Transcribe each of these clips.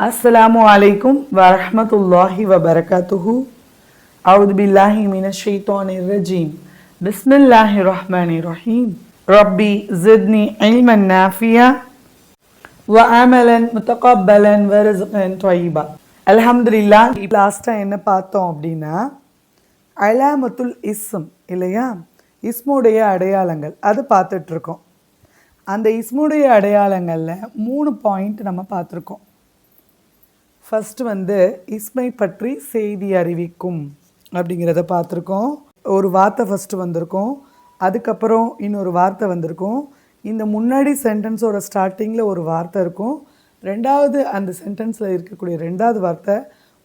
அஸ்லாம் வலைக்கும் வரமத்துல்லாஹி வபரகாத்துஹு அவுது பில்லாஹி மின ஷெய்தானி ரஜீம் பிஸ்மில்லாஹி ரஹ்மானி ரஹீம் ரப்பி ஜித்னி இல்மன் நாஃபியா வ அமலன் முத்தகப்பலன் வரஸ்கன் தொய்பா அலஹம்துல்லா லாஸ்ட்டாக என்ன பார்த்தோம் அப்படின்னா அலாமத்துல் இஸ்ம் இல்லையா? இஸ்முடைய அடையாளங்கள். அது பார்த்துட்ருக்கோம் அந்த இஸ்முடைய அடையாளங்களில் மூணு பாயிண்ட் நம்ம பார்த்துருக்கோம். ஃபஸ்ட்டு வந்து இஸ்மை பற்றி செய்தி அறிவிக்கும் அப்படிங்கிறத பார்த்துருக்கோம். ஒரு வார்த்தை ஃபஸ்ட்டு வந்திருக்கோம். அதுக்கப்புறம் இன்னொரு வார்த்தை வந்திருக்கும். இந்த முன்னாடி சென்டென்ஸோட ஸ்டார்டிங்கில் ஒரு வார்த்தை இருக்கும். ரெண்டாவது அந்த சென்டென்ஸில் இருக்கக்கூடிய ரெண்டாவது வார்த்தை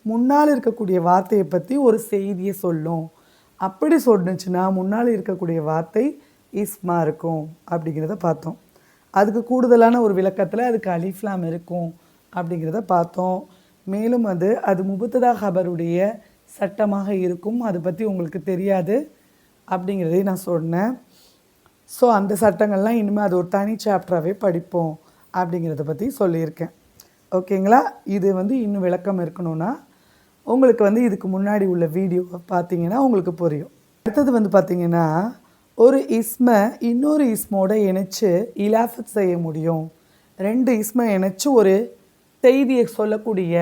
முன்னால் இருக்கக்கூடிய வார்த்தையை பற்றி ஒரு செய்தியை சொல்லும். அப்படி சொன்னுச்சுன்னா முன்னால் இருக்கக்கூடிய வார்த்தை இஸ்மா இருக்கும் அப்படிங்கிறத பார்த்தோம். அதுக்கு கூடுதலான ஒரு விளக்கத்தில் அதுக்கு அலிஃப்லாம் இருக்கும் அப்படிங்கிறத பார்த்தோம். மேலும் அது அது முபத்ததா ஹபருடைய சட்டமாக இருக்கும். அதை பற்றி உங்களுக்கு தெரியாது அப்படிங்கிறதையும் நான் சொன்னேன். ஸோ அந்த சட்டங்கள்லாம் இனிமேல் அது ஒரு தனி சாப்டராகவே படிப்போம் அப்படிங்கிறத பற்றி சொல்லியிருக்கேன். ஓகேங்களா இது வந்து இன்னும் விளக்கம் இருக்கணும்னா உங்களுக்கு வந்து இதுக்கு முன்னாடி உள்ள வீடியோவை பார்த்தீங்கன்னா உங்களுக்கு புரியும். அடுத்தது வந்து பார்த்திங்கன்னா ஒரு இஸ்மை இன்னொரு இஸ்மோட இணைச்சு இலாஃபத் செய்ய முடியும். ரெண்டு இஸ்மை இணைச்சு ஒரு செய்தியை சொல்லக்கூடிய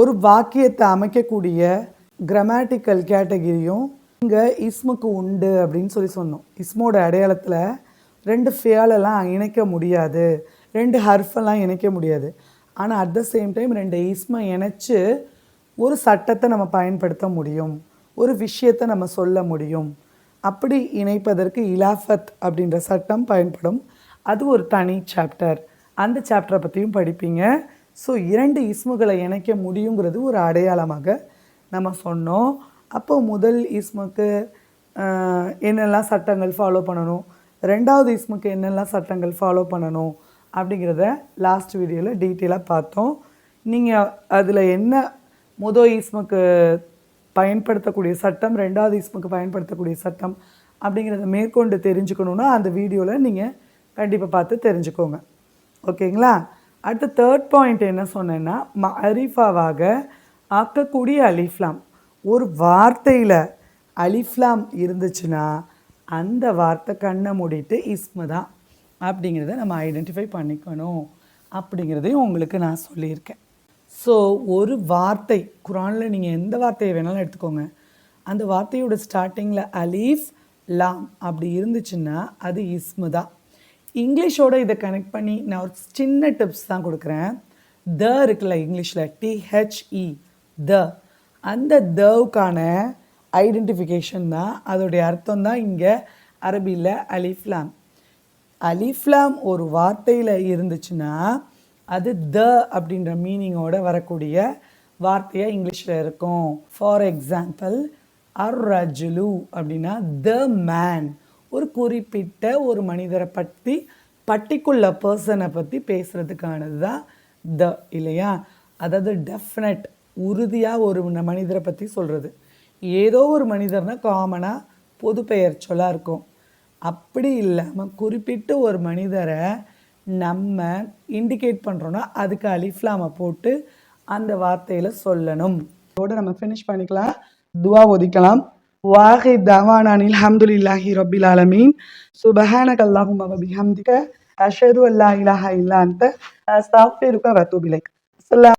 ஒரு வாக்கியத்தை அமைக்கக்கூடிய கிராமட்டிக்கல் கேட்டகிரியும் இங்கே இஸ்முக்கு உண்டு அப்படின்னு சொல்லி சொன்னோம். இஸ்மோட அடையாளத்தில் ரெண்டு ஃபியாலெல்லாம் இணைக்க முடியாது. ரெண்டு ஹர்ஃபெல்லாம் இணைக்க முடியாது. ஆனால் அட் த சேம் டைம் ரெண்டு இஸ்மை இணைச்சி ஒரு சட்டத்தை நம்ம பயன்படுத்த முடியும். ஒரு விஷயத்தை நம்ம சொல்ல முடியும். அப்படி இணைப்பதற்கு இலாஃபத் அப்படின்ற சட்டம் பயன்படும். அது ஒரு தனி சாப்டர் அந்த சாப்டரை பற்றியும் படிப்பீங்க. ஸோ இரண்டு இஸ்முகளை இணைக்க முடியுங்கிறது ஒரு அடையாளமாக நம்ம சொன்னோம். அப்போ முதல் இஸ்முக்கு என்னெல்லாம் சட்டங்கள் ஃபாலோ பண்ணணும்? ரெண்டாவது இஸ்முக்கு என்னெல்லாம் சட்டங்கள் ஃபாலோ பண்ணணும்? அப்படிங்கிறத லாஸ்ட் வீடியோவில் டீட்டெயிலாக பார்த்தோம். நீங்கள் அதில் என்ன முதல் இஸ்முக்கு பயன்படுத்தக்கூடிய சட்டம் ரெண்டாவது இஸ்முக்கு பயன்படுத்தக்கூடிய சட்டம் அப்படிங்கிறத மேற்கொண்டு தெரிஞ்சுக்கணுன்னா அந்த வீடியோவில் நீங்கள் கண்டிப்பாக பார்த்து தெரிஞ்சுக்கோங்க. ஓகேங்களா? அடுத்த தேர்ட் பாயிண்ட் என்ன சொன்னேன்னா அரிஃபாவாக ஆக்கக்கூடிய அலிஃப்லாம். ஒரு வார்த்தையில் அலிஃப்லாம் இருந்துச்சுன்னா அந்த வார்த்தை கண்ணை மூடிட்டு இஸ்மு தான் அப்படிங்கிறத நம்ம ஐடென்டிஃபை பண்ணிக்கணும் அப்படிங்கிறதையும் உங்களுக்கு நான் சொல்லியிருக்கேன். ஸோ ஒரு வார்த்தை குரானில் நீங்கள் எந்த வார்த்தையை வேணாலும் எடுத்துக்கோங்க. அந்த வார்த்தையோட ஸ்டார்டிங்கில் அலீஃப் லாம் அப்படி இருந்துச்சுன்னா அது இஸ்மு தான். இங்கிலீஷோட இதை கனெக்ட் பண்ணி நான் ஒரு சின்ன டிப்ஸ் தான் கொடுக்குறேன். த இருக்குல்ல இங்கிலீஷில் டிஹெச்இ த. அந்த தவுக்கான ஐடென்டிஃபிகேஷன் தான் அதோடைய அர்த்தம் தான் இங்கே அரபியில் அலிஃப்லாம். அலிஃப்லாம் ஒரு வார்த்தையில் இருந்துச்சுன்னா அது த அப்படின்ற மீனிங்கோட வரக்கூடிய வார்த்தையாக இங்கிலீஷில் இருக்கும். ஃபார் எக்ஸாம்பிள் அர் ரஜுலு அப்படின்னா த மேன் ஒரு குறிப்பிட்ட ஒரு மனிதரை பற்றி பர்டிகுலர் பர்சனை பற்றி பேசுகிறதுக்கானது தான் த இல்லையா? அதாவது டெஃபினட் உறுதியாக ஒரு மனிதரை பற்றி சொல்கிறது ஏதோ ஒரு மனிதர்னால் காமனாக பொது பெயர் சொல்லாக இருக்கும். அப்படி இல்லாமல் குறிப்பிட்ட ஒரு மனிதரை நம்ம இண்டிகேட் பண்ணுறோன்னா அதுக்கு அலிஃப்லாமை போட்டு அந்த வார்த்தையில் சொல்லணும். இதோடு நம்ம ஃபினிஷ் பண்ணிக்கலாம். துவா ஒதிக்கலாம். வாஹி தவானானில் அல்ஹம்துலில்லாஹி ரப்பில் ஆலமீன் சுபஹானக அல்லாஹும்ம வ பிஹம்திக அஷ்ஹது அல்லா இலாஹா இல்லா அன்த அஸ்தக்ஃபிருக வ அத்தூபு இலைக் அஸ்ஸலாமு